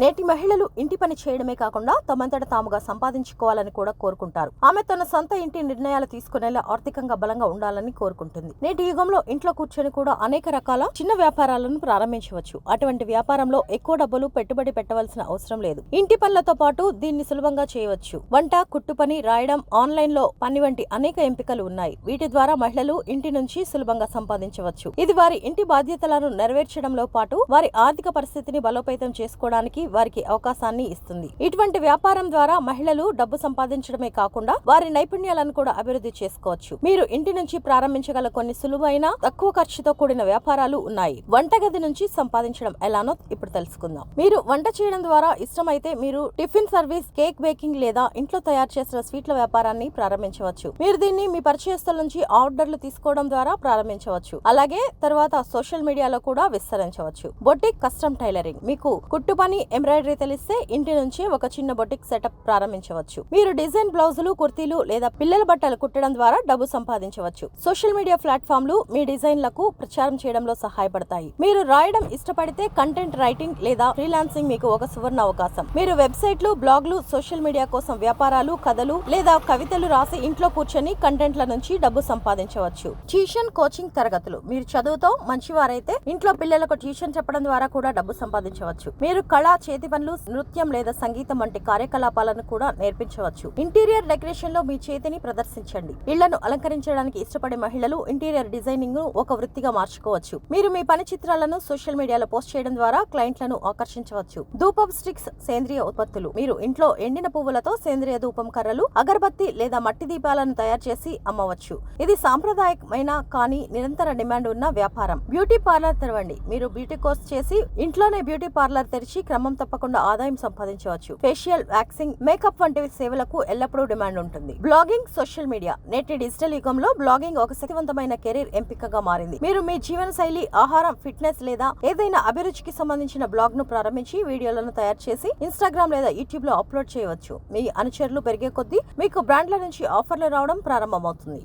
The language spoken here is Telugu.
నేటి మహిళలు ఇంటి పని చేయడమే కాకుండా తమంతట తాముగా సంపాదించుకోవాలని కూడా కోరుకుంటారు. ఆమె తన సొంత ఇంటి నిర్ణయాలు తీసుకునేలా ఆర్థికంగా బలంగా ఉండాలని కోరుకుంటుంది. నేటి యుగంలో ఇంట్లో కూర్చొని కూడా అనేక రకాల చిన్న వ్యాపారాలను ప్రారంభించవచ్చు. అటువంటి వ్యాపారంలో ఎక్కువ డబ్బులు పెట్టుబడి పెట్టవలసిన అవసరం లేదు. ఇంటి పనులతో పాటు దీన్ని సులభంగా చేయవచ్చు. వంట కుట్టు పని రాయడం ఆన్లైన్లో పని వంటి అనేక ఎంపికలు ఉన్నాయి. వీటి ద్వారా మహిళలు ఇంటి నుంచి సులభంగా సంపాదించవచ్చు. ఇది వారి ఇంటి బాధ్యతలను నెరవేర్చడంలో పాటు వారి ఆర్థిక పరిస్థితిని బలోపేతం చేసుకోవడానికి వారికి అవకాశాన్ని ఇస్తుంది. ఇటువంటి వ్యాపారం ద్వారా మహిళలు డబ్బు సంపాదించడమే కాకుండా వారి నైపుణ్యాలను కూడా అభివృద్ధి చేసుకోవచ్చు. మీరు ఇంటి నుంచి ప్రారంభించగల కొన్ని సులువైన తక్కువ ఖర్చుతో కూడిన వ్యాపారాలు ఉన్నాయి. వంటగది నుంచి సంపాదించడం ఎలానో ఇప్పుడు తెలుసుకుందాం. మీరు వంట చేయడం ద్వారా ఇష్టమైతే మీరు టిఫిన్ సర్వీస్ కేక్ బేకింగ్ లేదా ఇంట్లో తయారు చేసిన స్వీట్ల వ్యాపారాన్ని ప్రారంభించవచ్చు. మీరు దీన్ని మీ పరిచయస్తుల నుంచి ఆర్డర్లు తీసుకోవడం ద్వారా ప్రారంభించవచ్చు. అలాగే తర్వాత సోషల్ మీడియాలో కూడా విస్తరించవచ్చు. Boutique custom tailoring. మీకు కుట్టు పని ఎంబ్రాయిడరీ తెలిస్తే ఇంటి నుంచి ఒక చిన్న బొటిక్ సెటప్ ప్రారంభించవచ్చు. మీరు డిజైన్ బ్లౌజులు కుర్తీలు లేదా పిల్లల బట్టలు కుట్టడం ద్వారా డబ్బు సంపాదించవచ్చు. సోషల్ మీడియా ప్లాట్ఫామ్లు మీ డిజైన్లకు ప్రచారం చేయడంలో సహాయపడతాయి. మీరు రాయడం ఇష్టపడితే కంటెంట్ రైటింగ్ లేదా ఫ్రీలాన్సింగ్ మీకు ఒక సువర్ణ అవకాశం. మీరు వెబ్సైట్లు బ్లాగ్లు సోషల్ మీడియా కోసం వ్యాపారాలు కథలు లేదా కవితలు రాసి ఇంట్లో కూర్చొని కంటెంట్ల నుంచి డబ్బు సంపాదించవచ్చు. ట్యూషన్ కోచింగ్ తరగతులు. మీరు చదువుతో మంచివారైతే ఇంట్లో పిల్లలకు ట్యూషన్ చెప్పడం ద్వారా కూడా డబ్బు సంపాదించవచ్చు. మీరు కళ చేతి పనులు నృత్యం లేదా సంగీతం వంటి కార్యకలాపాలను కూడా నేర్పించవచ్చు. ఇంటీరియర్ డెకరేషన్లో మీ చేతిని ప్రదర్శించండి. ఇళ్ళను అలంకరించడానికి ఇష్టపడే మహిళలు ఇంటీరియర్ డిజైనింగ్ను ఒక వృత్తిగా మార్చుకోవచ్చు. మీరు మీ పని చిత్రాలను సోషల్ మీడియాలో పోస్ట్ చేయడం ద్వారా క్లయింట్లను ఆకర్షించవచ్చు. ధూపం స్టిక్స్ సేంద్రియ ఉత్పత్తులు. మీరు ఇంట్లో ఎండిన పువ్వులతో సేంద్రియ ధూపం కర్రలు అగరబత్తి లేదా మట్టి దీపాలను తయారు చేసి అమ్మవచ్చు. ఇది సాంప్రదాయకమైన కానీ నిరంతర డిమాండ్ ఉన్న వ్యాపారం. బ్యూటీ పార్లర్ తెరవండి. మీరు బ్యూటీ కోర్స్ చేసి ఇంట్లోనే బ్యూటీ పార్లర్ తెరిచి క్రమం తప్పకుండా ఆదాయం సంపాదించవచ్చు. ఫేషియల్ వ్యాక్సింగ్ మేకప్ వంటి సేవలకు ఎల్లప్పుడూ డిమాండ్ ఉంటుంది. Blogging social media. నేటి డిజిటల్ యుగంలో బ్లాగింగ్ ఒక శక్తివంతమైన కెరీర్ ఎంపికగా మారింది. మీరు మీ జీవన శైలి ఆహారం ఫిట్నెస్ లేదా ఏదైనా అభిరుచికి సంబంధించిన బ్లాగ్ను ప్రారంభించి వీడియోలను తయారు చేసి ఇన్స్టాగ్రామ్ లేదా యూట్యూబ్లో అప్లోడ్ చేయవచ్చు. మీ అనుచరులు పెరిగే కొద్దీ మీకు బ్రాండ్ల నుంచి ఆఫర్లు రావడం ప్రారంభమవుతుంది.